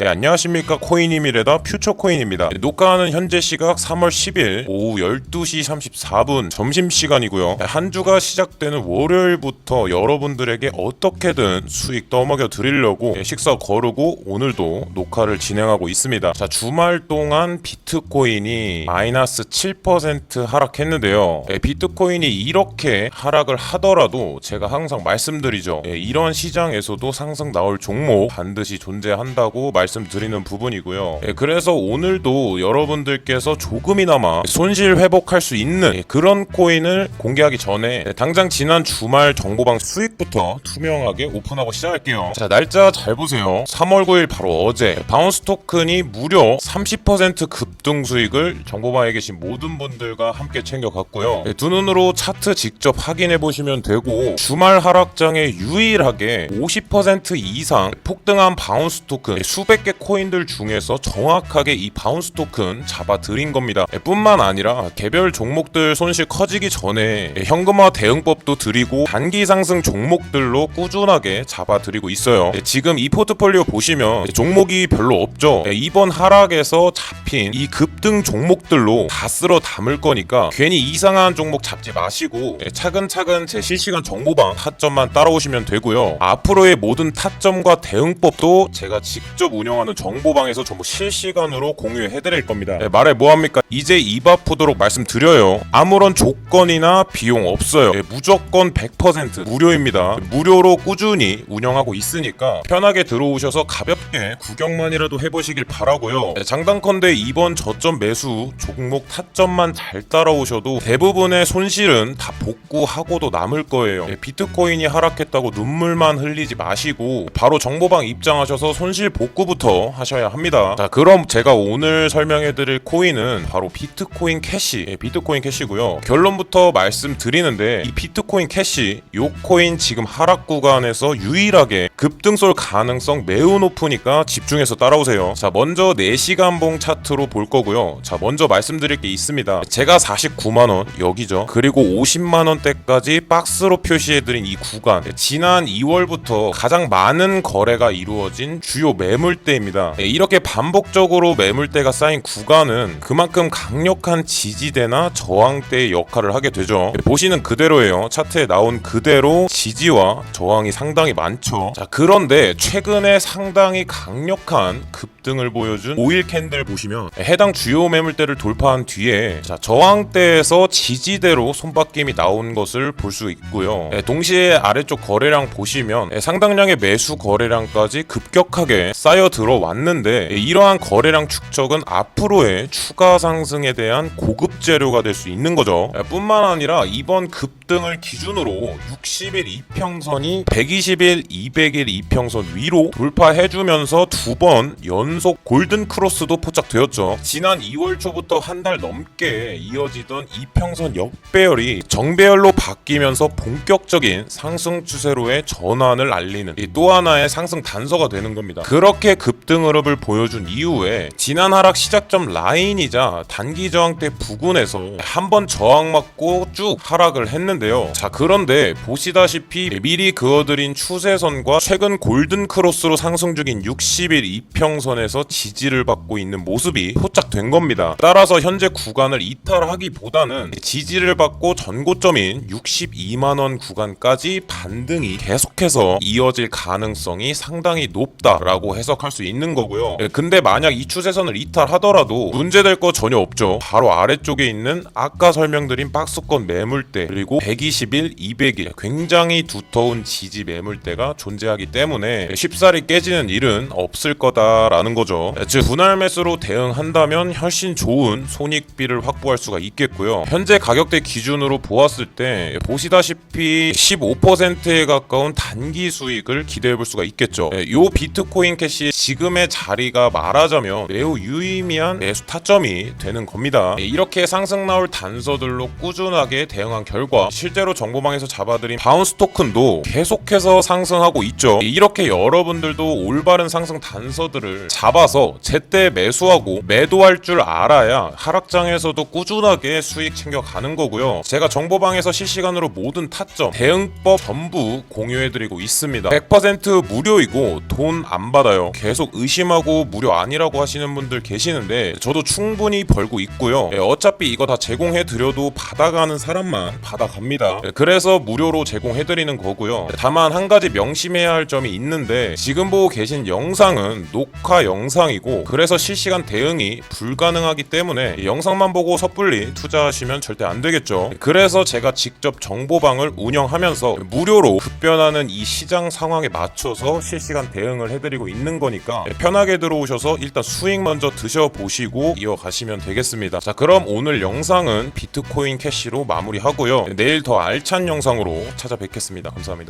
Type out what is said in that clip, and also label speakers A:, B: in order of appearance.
A: 네, 안녕하십니까. 코인이미래다. 퓨처코인입니다. 네, 녹화하는 현재 시각 3월 10일 오후 12시 34분 점심시간이고요. 네, 한 주가 시작되는 월요일부터 여러분들에게 어떻게든 수익 떠먹여 드리려고 네, 식사 거르고 오늘도 녹화를 진행하고 있습니다. 자 주말 동안 비트코인이 마이너스 7% 하락했는데요. 네, 비트코인이 이렇게 하락을 하더라도 제가 항상 말씀드리죠. 네, 이런 시장에서도 상승 나올 종목 반드시 존재한다고 말 씀드리는 부분이고요. 예, 그래서 오늘도 여러분들께서 조금이나마 손실 회복할 수 있는 예, 그런 코인을 공개하기 전에 예, 당장 지난 주말 정보방 수익부터 투명하게 오픈하고 시작할게요. 자 날짜 잘 보세요. 3월 9일 바로 어제 바운스 토큰이 무려 30% 급등 수익을 정보방에 계신 모든 분들과 함께 챙겨갔고요. 예, 두 눈으로 차트 직접 확인해 보시면 되고 주말 하락장에 유일하게 50% 이상 폭등한 바운스 토큰 예, 수백 개 코인들 중에서 정확하게 이 바운스 토큰 잡아 드린 겁니다. 예, 뿐만 아니라 개별 종목들 손실 커지기 전에 예, 현금화 대응법도 드리고 단기 상승 종목들로 꾸준하게 잡아 드리고 있어요. 예, 지금 이 포트폴리오 보시면 예, 종목이 별로 없죠. 예, 이번 하락에서 잡힌 이 급등 종목들로 다 쓸어 담을 거니까 괜히 이상한 종목 잡지 마시고 예, 차근차근 제 실시간 정보방 타점만 따라오시면 되고요. 앞으로의 모든 타점과 대응법도 제가 직접 운영 하는 정보방에서 전부 실시간으로 공유해 드릴 겁니다. 예, 말해 뭐합니까? 이제 입 아프도록 말씀드려요. 아무런 조건이나 비용 없어요. 예, 무조건 100% 무료입니다. 무료로 꾸준히 운영하고 있으니까 편하게 들어오셔서 가볍게 구경만이라도 해보시길 바라고요. 예, 장단컨대 이번 저점 매수 종목 타점만 잘 따라오셔도 대부분의 손실은 다 복구하고도 남을 거예요. 예, 비트코인이 하락했다고 눈물만 흘리지 마시고 바로 정보방 입장하셔서 손실 복구부터 하셔야 합니다. 자, 그럼 제가 오늘 설명해드릴 코인은 바로 비트코인 캐시, 예, 비트코인 캐시고요. 결론부터 말씀드리는데 이 비트코인 캐시, 요 코인 지금 하락 구간에서 유일하게 급등 쏠 가능성 매우 높으니까 집중해서 따라오세요. 자, 먼저 4시간 봉 차트로 볼 거고요. 자, 먼저 말씀드릴 게 있습니다. 제가 49만 원 여기죠. 그리고 50만 원대까지 박스로 표시해드린 이 구간, 지난 2월부터 가장 많은 거래가 이루어진 주요 매물대 입니다. 네, 이렇게 반복적으로 매물대가 쌓인 구간은 그만큼 강력한 지지대나 저항대의 역할을 하게 되죠. 네, 보시는 그대로예요. 차트에 나온 그대로 지지와 저항이 상당히 많죠. 자, 그런데 최근에 상당히 강력한 급등을 보여준 5일 캔들 보시면 해당 주요 매물대를 돌파한 뒤에 자, 저항대에서 지지대로 손바뀜이 나온 것을 볼 수 있고요. 네, 동시에 아래쪽 거래량 보시면 네, 상당량의 매수 거래량까지 급격하게 쌓여 들어왔는데 네, 이러한 거래량 축적은 앞으로의 추가 상승에 대한 고급 재료가 될 수 있는 거죠. 네, 뿐만 아니라 이번 급등을 기준으로 60일 이평선이 120일, 200일 이평선 위로 돌파해주면서 두 번 연속 골든 크로스도 포착되었죠. 지난 2월 초부터 한 달 넘게 이어지던 이평선 역배열이 정배열로 바뀌면서 본격적인 상승 추세로의 전환을 알리는 이또 하나의 상승 단서가 되는 겁니다. 그렇게 급등 흐름을 보여준 이후에 지난 하락 시작점 라인이자 단기 저항대 부근에서 한 번 저항 맞고 쭉 하락을 했는데요. 자 그런데 보시다시피 미리 그어드린 추세선과 최근 골든 크로스로 상승 중인 60일 이평선에서 지지를 받고 있는 모습이 포착된 겁니다. 따라서 현재 구간을 이탈하기보다는 지지를 받고 전고점인 62만 원 구간까지 반등이 계속해서 이어질 가능성이 상당히 높다라고 해석할 수 있는 거고요. 예, 근데 만약 이 추세선을 이탈하더라도 문제될 거 전혀 없죠. 바로 아래쪽에 있는 아까 설명드린 박스권 매물대 그리고 120일, 200일 굉장히 두터운 지지 매물대가 존재하기 때문에 쉽사리 깨지는 일은 없을 거다라는 거죠. 예, 즉 분할 매수로 대응한다면 훨씬 좋은 손익비를 확보할 수가 있겠고요. 현재 가격대 기준으로 보았을 때 보시다시피 15%에 가까운 단기 수익을 기대해 볼 수가 있겠죠. 예, 요 비트코인 캐시 지금의 자리가 말하자면 매우 유의미한 매수 타점이 되는 겁니다. 예, 이렇게 상승 나올 단서들로 꾸준하게 대응한 결과 실제로 정보방에서 잡아들인 바운스 토큰도 계속해서 상승하고 있죠. 예, 이렇게 여러분들도 올바른 상승 단서들을 잡아서 제때 매수하고 매도할 줄 알아야 하락장에서도 꾸준하게 수익 챙겨가는 거고요. 제가 정보방에서 실시간으로 모든 타점, 대응법 전부 공유해드리고 있습니다. 100% 무료이고 돈 안 받아요. 계속 의심하고 무료 아니라고 하시는 분들 계시는데 저도 충분히 벌고 있고요. 예, 어차피 이거 다 제공해 드려도 받아가는 사람만 받아갑니다. 예, 그래서 무료로 제공해 드리는 거고요. 다만 한 가지 명심해야 할 점이 있는데 지금 보고 계신 영상은 녹화 영상이고 그래서 실시간 대응이 불가능하기 때문에 이 영상만 보고 섣불리 투자하시면 절대 안 되겠죠. 그래서 제가 직접 정보방을 운영하면서 무료로 급변하는 이 시장 상황에 맞춰서 실시간 대응을 해드리고 있는 거 니까 편하게 들어오셔서 일단 수익 먼저 드셔보시고 이어가시면 되겠습니다. 자, 그럼 오늘 영상은 비트코인 캐시로 마무리하고요. 내일 더 알찬 영상으로 찾아뵙겠습니다. 감사합니다.